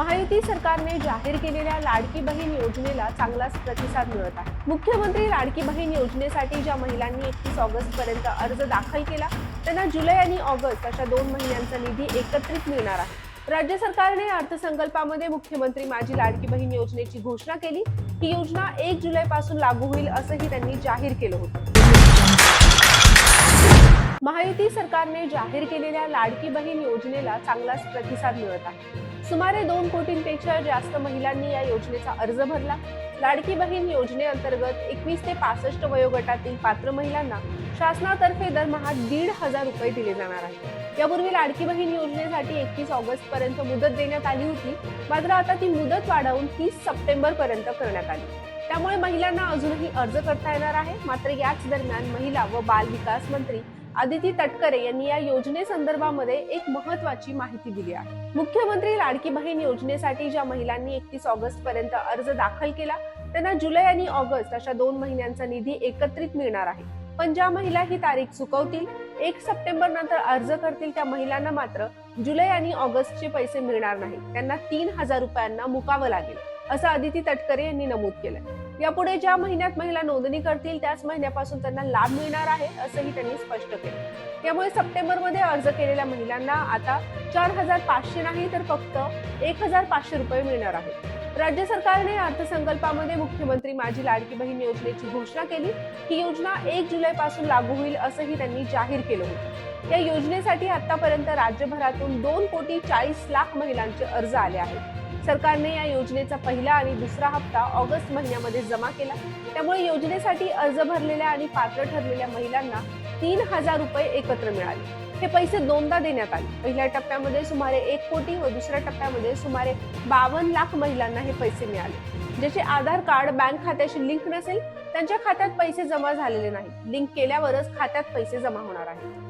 महायुती सरकारने जाहीर केलेल्या लाडकी बहीण योजनेला चांगलाच प्रतिसाद मिळत आहे. मुख्यमंत्री लाडकी बहीण योजनेसाठी ज्या महिलांनी एकतीस ऑगस्ट पर्यंत अर्ज दाखल केला त्यांना जुलै आणि ऑगस्ट अशा दोन महिन्यांचा निधी एकत्रित मिळणार आहे. राज्य सरकारने अर्थसंकल्पामध्ये मुख्यमंत्री माझी लाडकी बहीण योजनेची घोषणा केली. ही योजना एक जुलैपासून लागू होईल असंही त्यांनी जाहीर केलं होतं. महायुती सरकारने जाहीर केलेल्या लाडकी बहीण योजनेला चांगलाच प्रतिसाद मिळत आहे. सुमारे दोन कोटींपेक्षा जास्त महिलांनी या योजनेचा अर्ज भरला. लाडकी बहीण योजनेअंतर्गत एकवीस ते पासष्ट वयोगटातील पात्र महिलांना शासनातर्फे दरमहा दीड हजार रुपये दिले जाणार आहे यापूर्वी लाडकी बहीण योजनेसाठी एकतीस ऑगस्ट पर्यंत मुदत देण्यात आली होती. मात्र आता ती मुदत वाढवून तीस सप्टेंबर पर्यंत करण्यात आली. त्यामुळे महिलांना अजूनही अर्ज करता येणार आहे. मात्र याच दरम्यान महिला व बाल विकास मंत्री आदिती तटकरे यांनी या योजनेसंदर्भामध्ये एक महत्वाची माहिती दिली आहे. मुख्यमंत्री लाडकी बहीण योजनेसाठी ज्या महिलांनी एकतीस ऑगस्ट पर्यंत अर्ज दाखल केला त्यांना जुलै आणि ऑगस्ट अशा दोन महिन्यांचा निधी एकत्रित मिळणार आहे. पण ज्या महिला ही तारीख चुकवतील एक सप्टेंबर नंतर अर्ज करतील त्या महिलांना मात्र जुलै आणि ऑगस्टचे पैसे मिळणार नाही. त्यांना तीन हजार रुपयांना मुकावं लागेल असं आदिती तटकरे यांनी नमूद केलंय. यापुढे ज्या महिन्यात महिला नोंदणी करतील त्याच महिन्यापासून त्यांना लाभ मिळणार आहे असंही त्यांनी स्पष्ट केलं. त्यामुळे सप्टेंबरमध्ये अर्ज केलेल्या महिलांना आता चार हजार पाचशे नाही तर फक्त एक हजार पाचशे रुपये मिळणार आहेत. राज्य सरकारने अर्थसंकल्पामध्ये मुख्यमंत्री माझी लाडकी बहीण योजनेची घोषणा केली. ही योजना एक जुलै पासून लागू होईल असंही त्यांनी जाहीर केलं होतं. या योजनेसाठी आतापर्यंत राज्यभरातून दोन कोटी चाळीस लाख महिलांचे अर्ज आले आहेत. सरकारने या योजनेचा पहिला आणि दुसरा हप्ता ऑगस्ट महिन्यामध्ये जमा केला. त्यामुळे योजनेसाठी अर्ज भरलेल्या आणि पात्र ठरलेल्या महिलांना तीन हजार रुपये एकत्र मिळाले. हे पैसे दोनदा देण्यात आले. पहिल्या टप्प्यामध्ये सुमारे एक कोटी व दुसऱ्या टप्प्यामध्ये सुमारे बावन्न लाख महिलांना हे पैसे मिळाले. ज्याचे आधार कार्ड बँक खात्याशी लिंक नसेल त्यांच्या खात्यात पैसे जमा झालेले नाही लिंक केल्यावरच खात्यात पैसे जमा होणार आहेत.